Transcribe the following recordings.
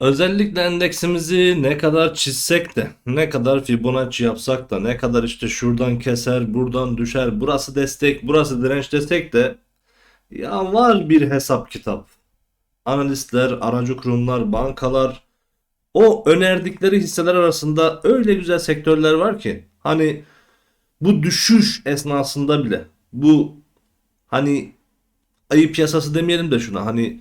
Özellikle endeksimizi ne kadar çizsek de, ne kadar Fibonacci yapsak da, ne kadar işte şuradan keser, buradan düşer, burası destek, burası direnç destek de ya var bir hesap kitap. Analistler, aracı kurumlar, bankalar o önerdikleri hisseler arasında öyle güzel sektörler var ki hani bu düşüş esnasında bile bu hani ayı piyasası demeyelim de şuna hani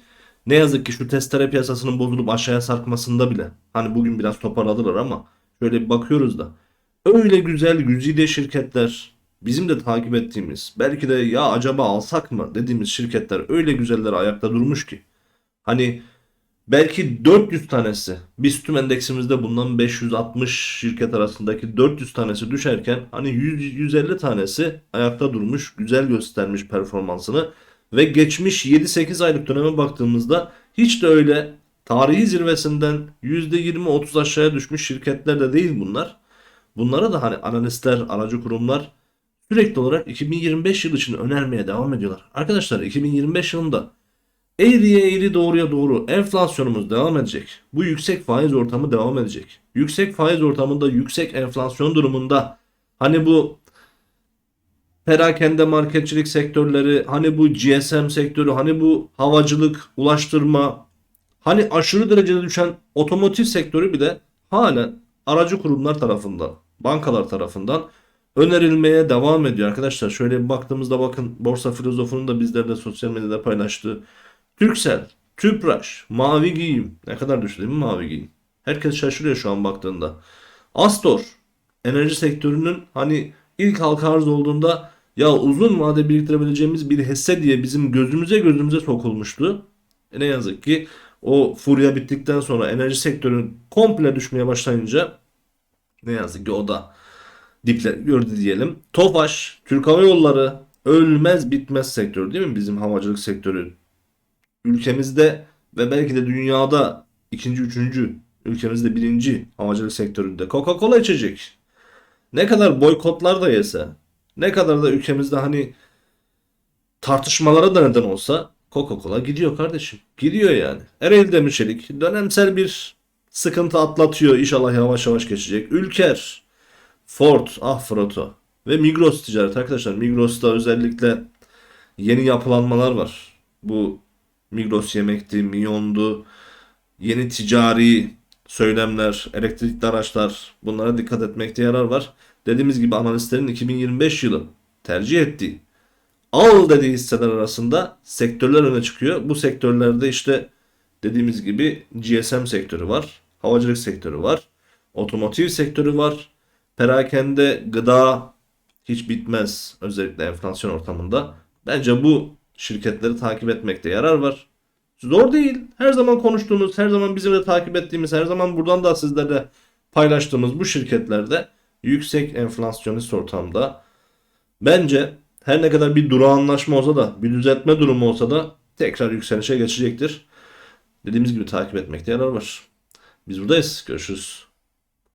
ne yazık ki şu testere piyasasının bozulup aşağıya sarkmasında bile. Hani bugün biraz toparladılar ama şöyle bir bakıyoruz da. Öyle güzel güzide şirketler bizim de takip ettiğimiz belki de ya acaba alsak mı dediğimiz şirketler öyle güzeller ayakta durmuş ki. Hani belki 400 tanesi biz tüm endeksimizde bundan 560 şirket arasındaki 400 tanesi düşerken hani 100 150 tanesi ayakta durmuş güzel göstermiş performansını ve geçmiş 7-8 aylık döneme baktığımızda hiç de öyle tarihi zirvesinden %20-30 aşağıya düşmüş şirketler de değil bunlar. Bunlara da hani analistler, aracı kurumlar sürekli olarak 2025 yıl için önermeye devam ediyorlar. Arkadaşlar 2025 yılında eğriye eğri doğruya doğru enflasyonumuz devam edecek. Bu yüksek faiz ortamı devam edecek. Yüksek faiz ortamında yüksek enflasyon durumunda hani bu perakende marketçilik sektörleri, hani bu GSM sektörü, hani bu havacılık, ulaştırma, hani aşırı derecede düşen otomotiv sektörü bile hala aracı kurumlar tarafından, bankalar tarafından önerilmeye devam ediyor arkadaşlar. Şöyle bir baktığımızda bakın borsa filozofunun da bizlerle sosyal medyada paylaştığı Türksel, Tüpraş, Mavi Giyim. Ne kadar düştü değil mi Mavi Giyim? Herkes şaşırıyor şu an baktığında. Astor, enerji sektörünün hani ilk halka arz olduğunda ya uzun vade biriktirebileceğimiz bir hisse diye bizim gözümüze gözümüze sokulmuştu. E ne yazık ki o furya bittikten sonra enerji sektörünün komple düşmeye başlayınca ne yazık ki o da dipler gördü diyelim. Tofaş, Türk Hava Yolları ölmez bitmez sektör değil mi bizim havacılık sektörü? Ülkemizde ve belki de dünyada ikinci, üçüncü, ülkemizde birinci havacılık sektöründe Coca-Cola içecek. Ne kadar boykotlar da yese, ne kadar da ülkemizde hani tartışmalara da neden olsa Coca-Cola gidiyor kardeşim. Gidiyor yani. Ereğli Demirçelik dönemsel bir sıkıntı atlatıyor. İnşallah yavaş yavaş geçecek. Ülker, Ford, ah Froto ve Migros ticaret arkadaşlar. Migros'ta özellikle yeni yapılanmalar var. Bu Migros yemekti, Miyon'du. Yeni ticari söylemler, elektrikli araçlar bunlara dikkat etmekte yarar var. Dediğimiz gibi analistlerin 2025 yılı tercih ettiği al dediği hisseler arasında sektörler öne çıkıyor. Bu sektörlerde işte dediğimiz gibi GSM sektörü var, havacılık sektörü var, otomotiv sektörü var, perakende gıda hiç bitmez özellikle enflasyon ortamında. Bence bu şirketleri takip etmekte yarar var. Zor değil. Her zaman konuştuğumuz, her zaman bizim de takip ettiğimiz, her zaman buradan da sizlerle paylaştığımız bu şirketlerde yüksek enflasyonist ortamda bence her ne kadar bir durağanlaşma olsa da, bir düzeltme durumu olsa da tekrar yükselişe geçecektir. Dediğimiz gibi takip etmekte yarar var. Biz buradayız. Görüşürüz.